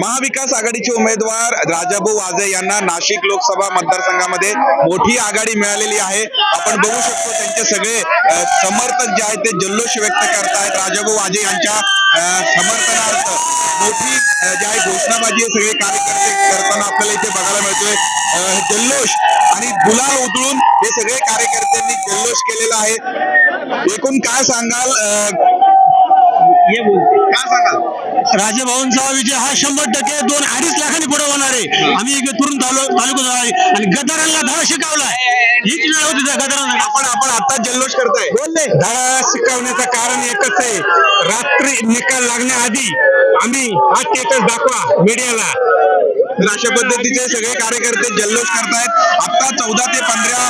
महाविकास आघाडीचे उमेदवार राजाभाऊ वाजे यांना नाशिक लोकसभा मतदारसंघामध्ये मोठी आघाडी मिळालेली आहे. आपण बघू शकतो त्यांचे सगळे समर्थक जे आहेत ते जल्लोष व्यक्त करतायत. राजाभाऊ वाजे यांच्या समर्थनार्थ मोठी जे आहे घोषणाबाजी हे सगळे कार्यकर्ते करताना आपल्याला इथे बघायला मिळतोय. जल्लोष आणि गुलाल उधळून हे सगळे कार्यकर्त्यांनी जल्लोष केलेला आहे. एकूण काय सांगाल अ, काय सांगाल राजाभाऊंचा विजय हा शंभर टक्के दोन अडीच लाखांनी पुढे होणार आहे. आम्ही इकडे तुरून तालुका आहे. आणि गदारांना धडा शिकवलाय. हीच वेळ होती त्या गदारांना. आपण आपण आता जल्लोष करताय. बोलले. धडा शिकवण्याचं कारण एकच आहे. रात्री निकाल लागण्याआधी आम्ही हा स्टेटस दाखवा मीडियाला तर अशा पद्धतीचे सगळे कार्यकर्ते जल्लोष करतायत. आता चौदा ते पंधरा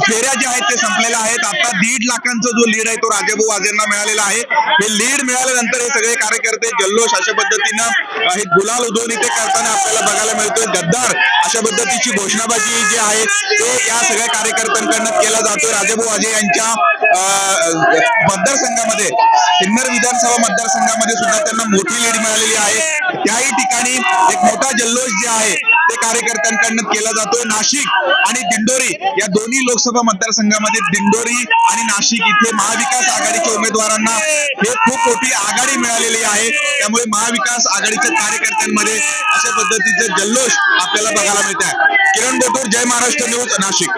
फेऱ्या ज्या आहेत ते संपलेल्या आहेत. आता दीड लाखांचा जो लीड आहे तो राजाभाऊ वाजेंना मिळालेला आहे. हे लीड मिळाल्यानंतर हे सगळे कार्यकर्ते जल्लोष अशा पद्धतीनं हे गुलाल उधळून इथे करताना आपल्याला बघायला मिळतोय. गद्दार अशा पद्धतीची घोषणाबाजी जी आहे ते या सगळ्या कार्यकर्त्यांकडनं केला जातोय. राजाभाऊ वाजे यांच्या मतदारसंघामध्ये सिन्नर विधानसभा मतदारसंघामध्ये सुद्धा त्यांना मोठी लीड मिळालेली आहे. त्याही ठिकाणी एक मोठा जल्लोष जे आहे ते कार्यकर्त्यांकडनं केला जातो नाशिक आणि दिंडोरी या दोन्ही लोकसभा मतदारसंघामध्ये दिंडोरी आणि नाशिक इथे महाविकास आघाडीच्या उमेदवारांना हे खूप मोठी आघाडी मिळालेली आहे. त्यामुळे महाविकास आघाडीच्या कार्यकर्त्यांमध्ये अशा पद्धतीचे जल्लोष आपल्याला बघायला मिळत आहे किरण बोटूर जय महाराष्ट्र न्यूज नाशिक.